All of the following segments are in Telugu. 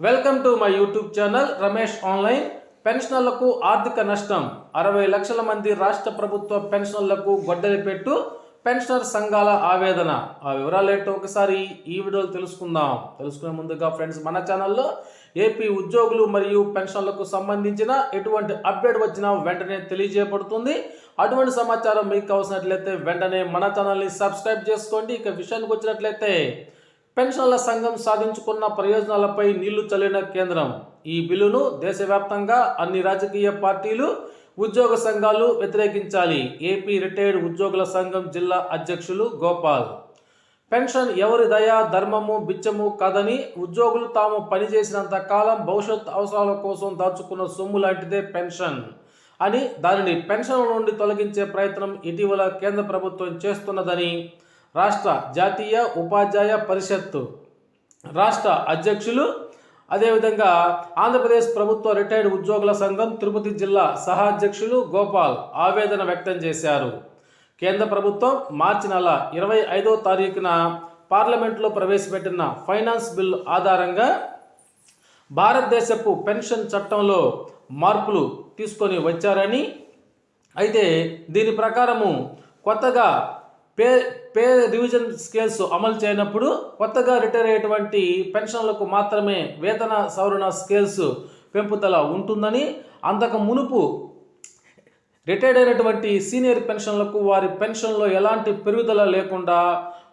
Welcome to my YouTube channel Ramesh online పెన్షనర్లకు ఆర్థిక నష్టం. అరవై లక్షల మంది రాష్ట్ర ప్రభుత్వ పెన్షనర్లకు గొడ్డలి పెట్టు పెన్షనర్ సంఘాల ఆవేదన. ఆ వివరాలు ఏంటో ఒకసారి ఈ వీడియోలో తెలుసుకుందాం. తెలుసుకునే ముందుగా ఫ్రెండ్స్ మన ఛానల్లో ఏపీ ఉద్యోగులు మరియు పెన్షన్లకు సంబంధించిన ఎటువంటి అప్డేట్ వచ్చినా వెంటనే తెలియజేయబడుతుంది. అటువంటి సమాచారం మీకు అవసరట్లయితే వెంటనే మన ఛానల్ని సబ్స్క్రైబ్ చేసుకోండి. ఇక విషయానికి వచ్చినట్లయితే పెన్షన్ల సంఘం సాధించుకున్న ప్రయోజనాలపై నీళ్ళు చల్లిన కేంద్రం. ఈ బిల్లును దేశవ్యాప్తంగా అన్ని రాజకీయ పార్టీలు ఉద్యోగ సంఘాలు వ్యతిరేకించాలి. ఏపీ రిటైర్డ్ ఉద్యోగుల సంఘం జిల్లా అధ్యక్షులు గోపాల్. పెన్షన్ ఎవరి దయా ధర్మము బిచ్చము కాదని ఉద్యోగులు తాము పనిచేసినంత కాలం భవిష్యత్ అవసరాల కోసం దాచుకున్న సొమ్ము లాంటిదే పెన్షన్ అని దానిని పెన్షన్ నుండి తొలగించే ప్రయత్నం ఇటీవల కేంద్ర ప్రభుత్వం చేస్తున్నదని రాష్ట్ర జాతీయ ఉపాధ్యాయ పరిషత్తు. రాష్ట్ర అధ్యక్షులు అదేవిధంగా ఆంధ్రప్రదేశ్ ప్రభుత్వ రిటైర్డ్ ఉద్యోగుల సంఘం తిరుపతి జిల్లా సహా అధ్యక్షులు గోపాల్ ఆవేదన వ్యక్తం చేశారు. కేంద్ర ప్రభుత్వం మార్చి నెల ఇరవై ఐదో తారీఖున పార్లమెంట్లో ప్రవేశపెట్టిన ఫైనాన్స్ బిల్ ఆధారంగా భారతదేశపు పెన్షన్ చట్టంలో మార్పులు తీసుకొని వచ్చారని అయితే దీని ప్రకారము కొత్తగా పే పే రివిజన్ స్కేల్స్ అమలు చేయనప్పుడు కొత్తగా రిటైర్ అయ్యేటువంటి పెన్షన్లకు మాత్రమే వేతన సవరణ స్కేల్స్ పెంపుదల ఉంటుందని అంతకు మునుపు రిటైర్డ్ అయినటువంటి సీనియర్ పెన్షన్లకు వారి పెన్షన్లో ఎలాంటి పెరుగుదల లేకుండా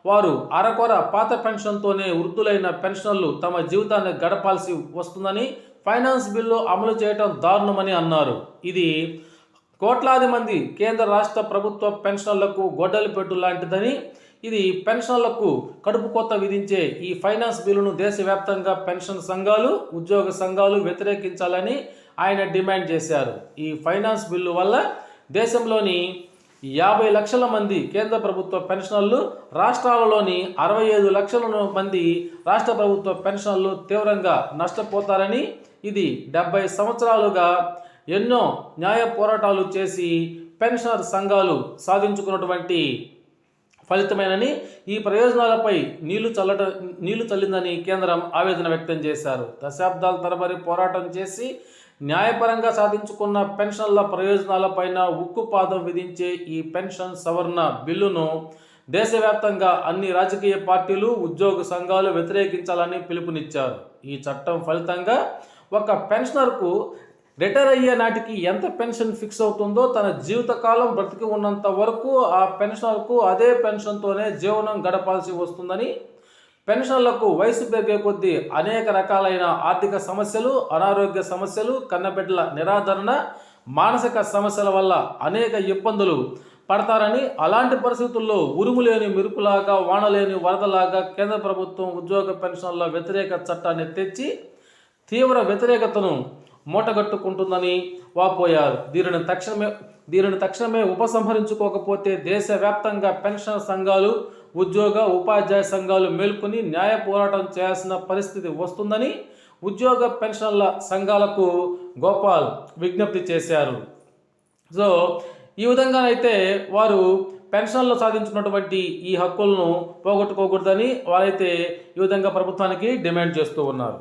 వారు అరకొర పాత పెన్షన్తోనే వృద్ధులైన పెన్షన్లు తమ జీవితాన్ని గడపాల్సి వస్తుందని ఫైనాన్స్ బిల్లు అమలు చేయడం దారుణమని అన్నారు. ఇది కోట్లాది మంది కేంద్ర రాష్ట్ర ప్రభుత్వ పెన్షన్లకు గొడ్డలి పెట్టు లాంటిదని ఇది పెన్షన్లకు కడుపు కొత్త విధించే ఈ ఫైనాన్స్ బిల్లును దేశవ్యాప్తంగా పెన్షన్ సంఘాలు ఉద్యోగ సంఘాలు వ్యతిరేకించాలని ఆయన డిమాండ్ చేశారు. ఈ ఫైనాన్స్ బిల్లు వల్ల దేశంలోని యాభై లక్షల మంది కేంద్ర ప్రభుత్వ పెన్షనర్లు రాష్ట్రాలలోని అరవై ఐదు లక్షల మంది రాష్ట్ర ప్రభుత్వ పెన్షన్లు తీవ్రంగా నష్టపోతారని ఇది డెబ్బై సంవత్సరాలుగా ఎన్నో న్యాయ పోరాటాలు చేసి పెన్షనర్ సంఘాలు సాధించుకున్నటువంటి ఫలితమేనని ఈ ప్రయోజనాలపై నీళ్ళు చల్లట నీళ్ళు చల్లిందని కేంద్రం ఆవేదన వ్యక్తం చేశారు. దశాబ్దాల తరబడి పోరాటం చేసి న్యాయపరంగా సాధించుకున్న పెన్షన్ల ప్రయోజనాలపైన ఉక్కుపాదం విధించే ఈ పెన్షన్ సవరణ బిల్లును దేశవ్యాప్తంగా అన్ని రాజకీయ పార్టీలు ఉద్యోగ సంఘాలు వ్యతిరేకించాలని పిలుపునిచ్చారు. ఈ చట్టం ఫలితంగా ఒక పెన్షనర్కు రిటైర్ అయ్యే నాటికి ఎంత పెన్షన్ ఫిక్స్ అవుతుందో తన జీవితకాలం బ్రతికి ఉన్నంత వరకు ఆ పెన్షనర్కు అదే పెన్షన్తోనే జీవనం గడపాల్సి వస్తుందని పెన్షన్లకు వయసు పెరిగే కొద్దీ అనేక రకాలైన ఆర్థిక సమస్యలు అనారోగ్య సమస్యలు కన్నబిడ్డల నిరాదరణ మానసిక సమస్యల వల్ల అనేక ఇబ్బందులు పడతారని అలాంటి పరిస్థితుల్లో ఉరుము లేని మెరుపులాగా వానలేని వరదలాగా కేంద్ర ప్రభుత్వం ఉద్యోగ పెన్షన్ల వ్యతిరేక చట్టాన్ని తెచ్చి తీవ్ర వ్యతిరేకతను మూటగట్టుకుంటుందని వాపోయారు. దీనిని తక్షణమే దీనిని తక్షణమే ఉపసంహరించుకోకపోతే దేశవ్యాప్తంగా పెన్షన్ సంఘాలు ఉద్యోగ ఉపాధ్యాయ సంఘాలు మేల్కొని న్యాయ పోరాటం చేయాల్సిన పరిస్థితి వస్తుందని ఉద్యోగ పెన్షన్ల సంఘాలకు గోపాల్ విజ్ఞప్తి చేశారు. సో ఈ విధంగానైతే వారు పెన్షన్లు సాధించినటువంటి ఈ హక్కులను పోగొట్టుకోకూడదని వారైతే ఈ విధంగా ప్రభుత్వానికి డిమాండ్ చేస్తూ ఉన్నారు.